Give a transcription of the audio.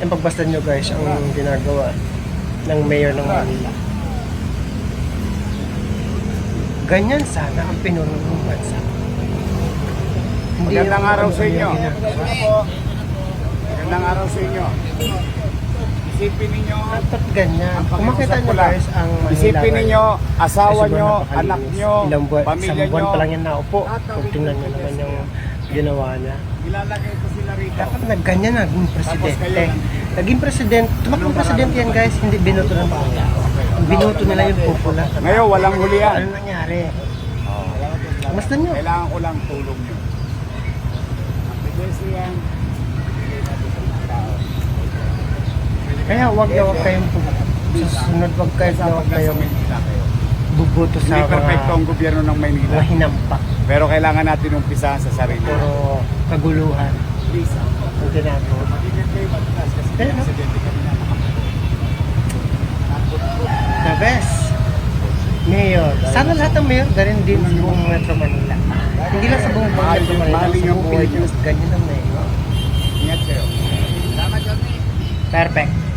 Yung pagbasta nyo guys, ang ginagawa ng mayor ng Manila. Ganyan sana ang pinuno ng bansa. Magandang araw sa inyo. Magandang araw sa inyo. Isipin ninyo, Dapat ganyan. Ang Kung makita nyo guys, ang Manila isipin ninyo, asawa nyo, anak nyo, Ilang buwan, pamilya isang buwan nyo. pa lang yan naupo. Kung tingnan nyo naman yung ginawa niya. Ilalagay ko sila rito. Dapat nagganyan naging Tapos kayo presidente. Naging president, tumakbong presidente yan guys, hindi binoto ng mga tao. Binoto nila yung pupula. Ngayon, walang hulihan. Ano nangyari? Basta nyo. Kailangan ko lang tulong nyo. Ang tao. Kaya wag na wag kayong sa susunod wag kayo na wag kayong Maynila kayo. bubuto sa Hindi perfecto ang gobyerno ng Maynila. mga hinampak. Pero kailangan natin umpisahan sa sarili. Puro kaguluhan Please, ang ginagawa. Mag-ingat kayo kasi no? presidente kami na The best. Mayor. Sana lahat ng mayor garin din sa buong Metro Manila. Hindi lang sa buong Metro Manila, sa buong Pilipinas. Ganyan ang mayor. Ingat kayo. Perfect.